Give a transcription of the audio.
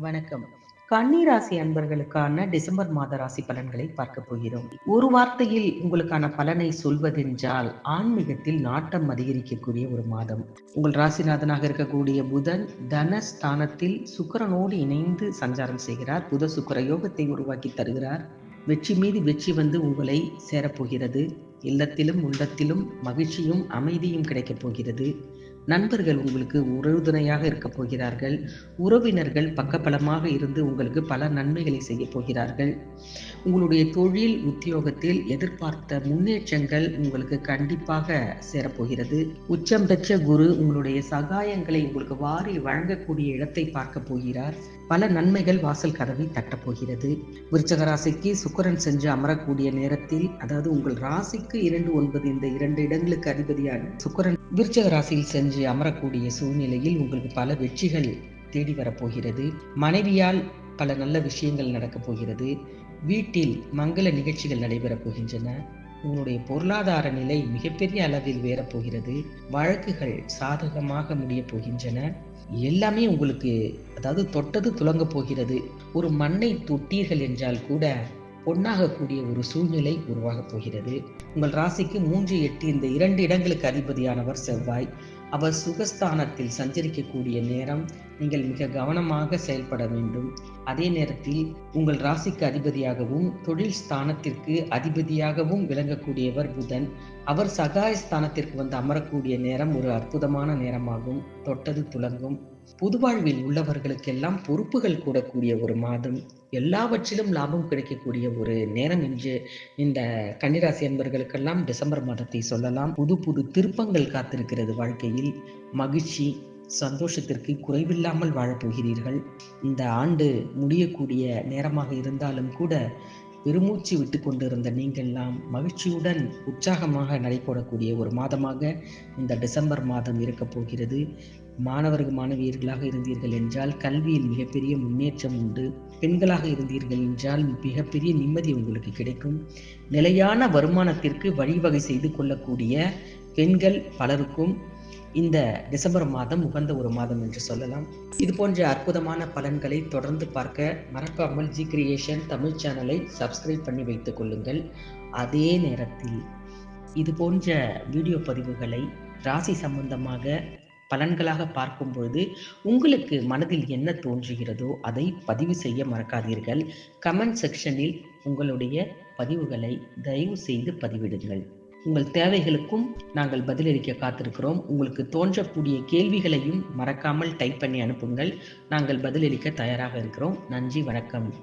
வணக்கம். கன்னிராசி அன்பர்களுக்கான டிசம்பர் மாத ராசி பலன்களை பார்க்க போகிறோம். ஒரு வார்த்தையில் உங்களுக்கான பலனை சொல்வதென்றால் ஆன்மீகத்தில் நாட்டம் அதிகரிக்கக்கூடிய ஒரு மாதம். உங்கள் ராசிநாதனாக இருக்கக்கூடிய புதன் தனஸ்தானத்தில் சுக்கரனோடு இணைந்து சஞ்சாரம் செய்கிறார். புத சுக்கர யோகத்தை உருவாக்கி தருகிறார். வெற்றி மீது வெற்றி வந்து உங்களை சேரப்போகிறது. இல்லத்திலும் உள்ளத்திலும் மகிழ்ச்சியும் அமைதியும் கிடைக்கப் போகிறது. நண்பர்கள் உங்களுக்கு உறுதுணையாக இருக்க போகிறார்கள். உறவினர்கள் பக்கபலமாக இருந்து உங்களுக்கு பல நன்மைகளை செய்ய போகிறார்கள். உங்களுடைய தொழில் உத்தியோகத்தில் எதிர்பார்த்த முன்னேற்றங்கள் உங்களுக்கு கண்டிப்பாக சேரப்போகிறது உச்சம் பெற்ற குரு உங்களுடைய சகாயங்களை உங்களுக்கு வாரி வழங்கக்கூடிய இடத்தை பார்க்க போகிறார். பல நன்மைகள் வாசல் கதவை தட்டப்போகிறது விருச்சகராசிக்கு சுக்கரன் சென்று அமரக்கூடிய நேரத்தில் அதாவது உங்கள் ராசிக்கு இரண்டு ஒன்பது இந்த இரண்டு இடங்களுக்கு அதிபதியான சுக்கரன் விருச்சக ராசியில் சென்று அமரக்கூடிய சூழ்நிலையில் உங்களுக்கு பல வெற்றிகள் தேடி வரப்போகிறது. மனைவியால் பல நல்ல விஷயங்கள் நடக்கப் போகிறது. வீட்டில் மங்கள நிகழ்ச்சிகள் நடைபெறப் போகின்றன. உங்களுடைய பொருளாதார நிலை மிகப்பெரிய அளவில் வேறப்போகிறது வழக்குகள் சாதகமாக முடிய போகின்றன. எல்லாமே உங்களுக்கு அதாவது தொட்டது துலங்க போகிறது. ஒரு மண்ணை தொட்டீர்கள் என்றால் கூட பொன்னாகக்கூடிய ஒரு சூழ்நிலை உருவாகப் போகிறது. உங்கள் ராசிக்கு மூன்று எட்டு இந்த இரண்டு இடங்களுக்கு அதிபதியானவர் செவ்வாய். அவர் சுகஸ்தானத்தில் சஞ்சரிக்கக்கூடிய நேரம் நீங்கள் மிக கவனமாக செயல்பட வேண்டும். அதே நேரத்தில் உங்கள் ராசிக்கு அதிபதியாகவும் தொழில் ஸ்தானத்திற்கு அதிபதியாகவும் விளங்கக்கூடியவர் புதன். அவர் சகாய ஸ்தானத்திற்கு வந்து அமரக்கூடிய நேரம் ஒரு அற்புதமான நேரமாகும். தொட்டது துலங்கும் புதுவாழ்வில் உள்ளவர்களுக்கெல்லாம் பொறுப்புகள் கூடக்கூடிய ஒரு மாதம். எல்லாவற்றிலும் லாபம் கிடைக்கக்கூடிய ஒரு நேரம் என்று இந்த கன்னிராசி அன்பர்களுக்கெல்லாம் டிசம்பர் மாதத்தை சொல்லலாம். புது புது திருப்பங்கள் காத்திருக்கிறது வாழ்க்கையில். மகிழ்ச்சி சந்தோஷத்திற்கு குறைவில்லாமல் வாழப்போகிறீர்கள். இந்த ஆண்டு முடியக்கூடிய நேரமாக இருந்தாலும் கூட பெருமூச்சு விட்டு கொண்டிருந்த நீங்கள்லாம் மகிழ்ச்சியுடன் உற்சாகமாக நடைபோடக்கூடிய ஒரு மாதமாக இந்த டிசம்பர் மாதம் இருக்க போகிறது. மாணவர்கள் மாணவியர்களாக இருந்தீர்கள் என்றால் கல்வியில் மிகப்பெரிய முன்னேற்றம் உண்டு. பெண்களாக இருந்தீர்கள் என்றால் மிகப்பெரிய நிம்மதி உங்களுக்கு கிடைக்கும். நிலையான வருமானத்திற்கு வழிவகை செய்து கொள்ளக்கூடிய பெண்கள் பலருக்கும் இந்த டிசம்பர் மாதம் உகந்த ஒரு மாதம் என்று சொல்லலாம். இது போன்ற அற்புதமான பலன்களை தொடர்ந்து பார்க்க மறக்காமல் ஜி கிரியேஷன் தமிழ் சேனலை சப்ஸ்கிரைப் பண்ணி வைத்துக் கொள்ளுங்கள். அதே நேரத்தில் இது போன்ற வீடியோ பதிவுகளை ராசி சம்பந்தமாக பலன்களாக பார்க்கும் பொழுது உங்களுக்கு மனதில் என்ன தோன்றுகிறதோ அதை பதிவு செய்ய மறக்காதீர்கள். கமெண்ட் செக்ஷனில் உங்களுடைய பதிவுகளை தயவு செய்து பதிவிடுங்கள். உங்கள் தேவைகளுக்கும் நாங்கள் பதிலளிக்க காத்திருக்கிறோம். உங்களுக்கு தோன்றக்கூடிய கேள்விகளையும் மறக்காமல் டைப் பண்ணி அனுப்புங்கள். நாங்கள் பதிலளிக்க தயாராக இருக்கிறோம். நன்றி வணக்கம்.